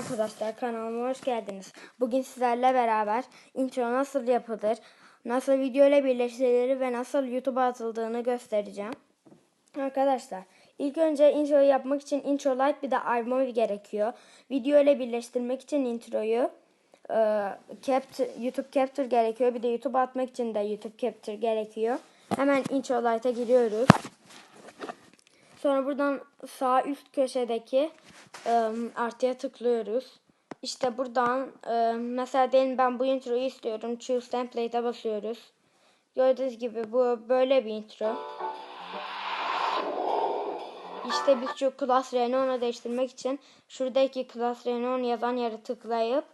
arkadaşlar kanalıma hoş geldiniz. Bugün sizlerle beraber intro nasıl yapılır, nasıl video ile birleştirilir ve nasıl YouTube'a atıldığını göstereceğim. Arkadaşlar ilk önce introyu yapmak için intro light bir de iMovie gerekiyor. Video ile birleştirmek için introyu e, Capture, YouTube Capture gerekiyor. Bir de YouTube'a atmak için de YouTube Capture gerekiyor. Hemen intro light'a giriyoruz. Sonra buradan sağ üst köşedeki artıya tıklıyoruz. İşte buradan mesela diyelim ben bu introyu istiyorum. Choose template'e basıyoruz. Gördüğünüz gibi bu böyle bir intro. İşte biz şu Class Renault'u değiştirmek için şuradaki Class Renault yazan yere tıklayıp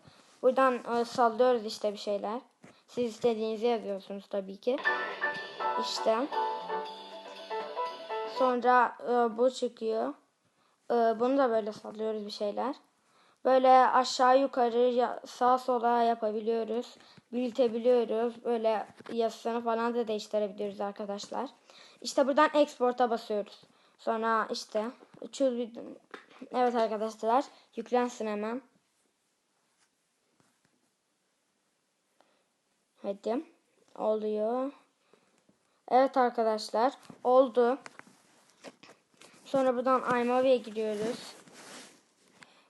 buradan e, sallıyoruz işte bir şeyler. Siz istediğinizi yazıyorsunuz tabii ki. İşte. Sonra e, bu çıkıyor. E, bunu da böyle sallıyoruz bir şeyler. Böyle aşağı yukarı sağ sola yapabiliyoruz. Büyütebiliyoruz. Böyle yazısını falan da değiştirebiliyoruz arkadaşlar. İşte buradan export'a basıyoruz. Sonra işte video. Evet arkadaşlar yüklensin hemen. Hadi. Oluyor. Evet arkadaşlar oldu. Sonra buradan iMovie'ye giriyoruz.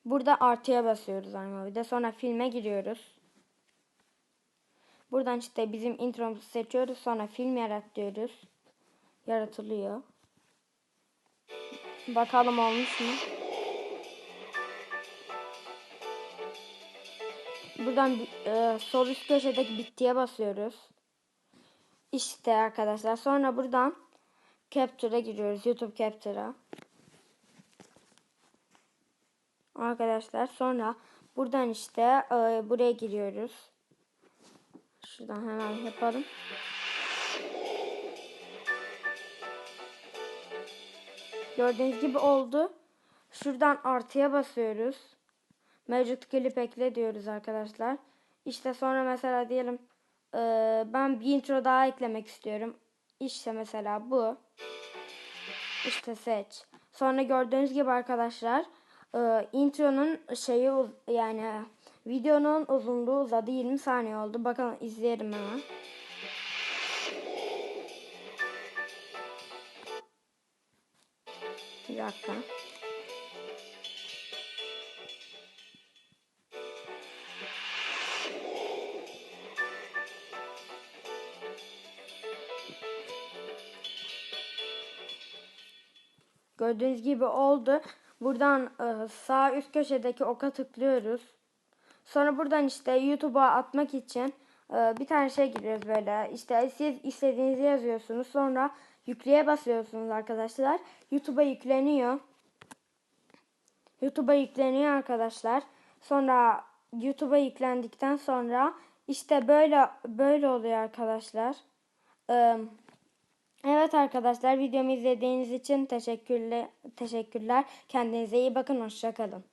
Burada artıya basıyoruz iMovie'de. Sonra filme giriyoruz. Buradan işte bizim intromuzu seçiyoruz. Sonra film yarat diyoruz. Yaratılıyor. Bakalım olmuş mu? Buradan e, sol üst köşedeki bittiye basıyoruz. İşte arkadaşlar. Sonra buradan Capture'a giriyoruz. YouTube Capture'a. Arkadaşlar sonra buradan işte e, buraya giriyoruz. Şuradan hemen yapalım. Gördüğünüz gibi oldu. Şuradan artıya basıyoruz. Mevcut klip ekle diyoruz arkadaşlar. İşte sonra mesela diyelim e, ben bir intro daha eklemek istiyorum. İşte mesela bu. İşte seç. Sonra gördüğünüz gibi arkadaşlar e, intronun şeyi yani videonun uzunluğu uzadı 20 saniye oldu. Bakalım izleyelim hemen. Bir dakika. Gördüğünüz gibi oldu. Buradan e, sağ üst köşedeki oka tıklıyoruz. Sonra buradan işte YouTube'a atmak için e, bir tane şey giriyoruz böyle. İşte siz istediğinizi yazıyorsunuz. Sonra yükleye basıyorsunuz arkadaşlar. YouTube'a yükleniyor. YouTube'a yükleniyor arkadaşlar. Sonra YouTube'a yüklendikten sonra işte böyle böyle oluyor arkadaşlar. Evet arkadaşlar videomu izlediğiniz için teşekkürler. Teşekkürler. Kendinize iyi bakın. Hoşçakalın.